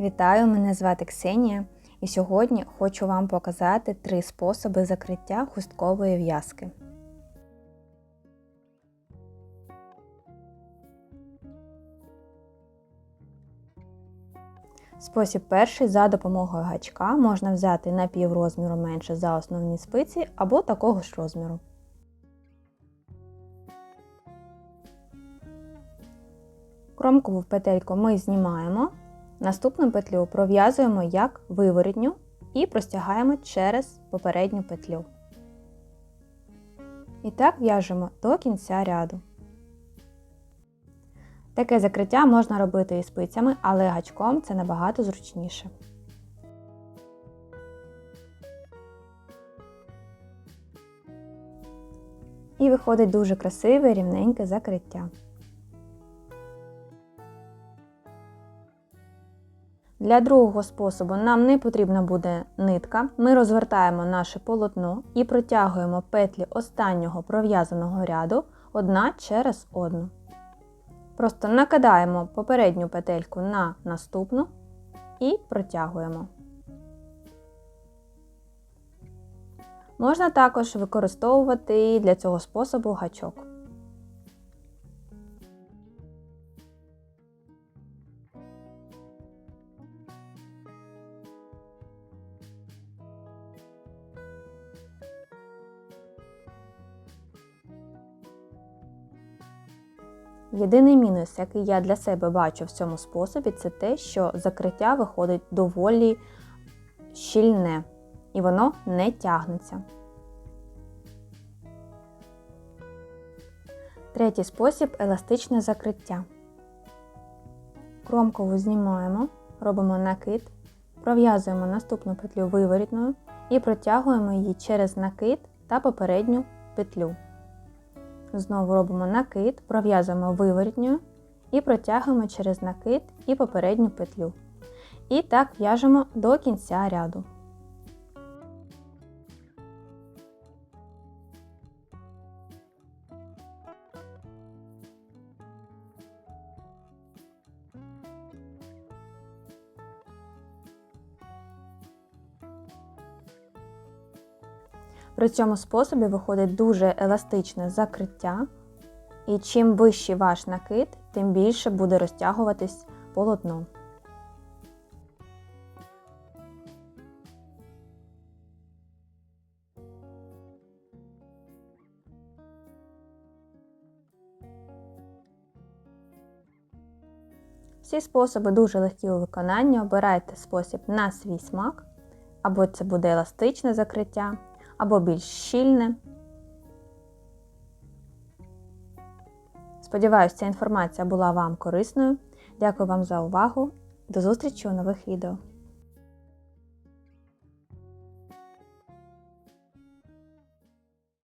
Вітаю, мене звати Ксенія, і сьогодні хочу вам показати три способи закриття хусткової в'язки. Спосіб перший за допомогою гачка можна взяти на пів розміру менше за основні спиці або такого ж розміру. Кромкову петельку ми знімаємо. Наступну петлю пров'язуємо як виворітню і простягаємо через попередню петлю. І так в'яжемо до кінця ряду. Таке закриття можна робити і спицями, але гачком це набагато зручніше. І виходить дуже красиве рівненьке закриття. Для другого способу нам не потрібна буде нитка. Ми розвертаємо наше полотно і протягуємо петлі останнього пров'язаного ряду одна через одну. Просто накидаємо попередню петельку на наступну і протягуємо. Можна також використовувати для цього способу гачок. Єдиний мінус, який я для себе бачу в цьому способі, це те, що закриття виходить доволі щільне і воно не тягнеться. Третій спосіб еластичне закриття. Кромкову знімаємо, робимо накид, пров'язуємо наступну петлю виворітною і протягуємо її через накид та попередню петлю. Знову робимо накид, пров'язуємо виворітню і протягуємо через накид і попередню петлю. І так в'яжемо до кінця ряду. При цьому способі виходить дуже еластичне закриття, і чим вищий ваш накид, тим більше буде розтягуватись полотно. Всі способи дуже легкі у виконанні. Обирайте спосіб на свій смак, або це буде еластичне закриття, або більш щільне. Сподіваюсь, ця інформація була вам корисною. Дякую вам за увагу. До зустрічі у нових відео!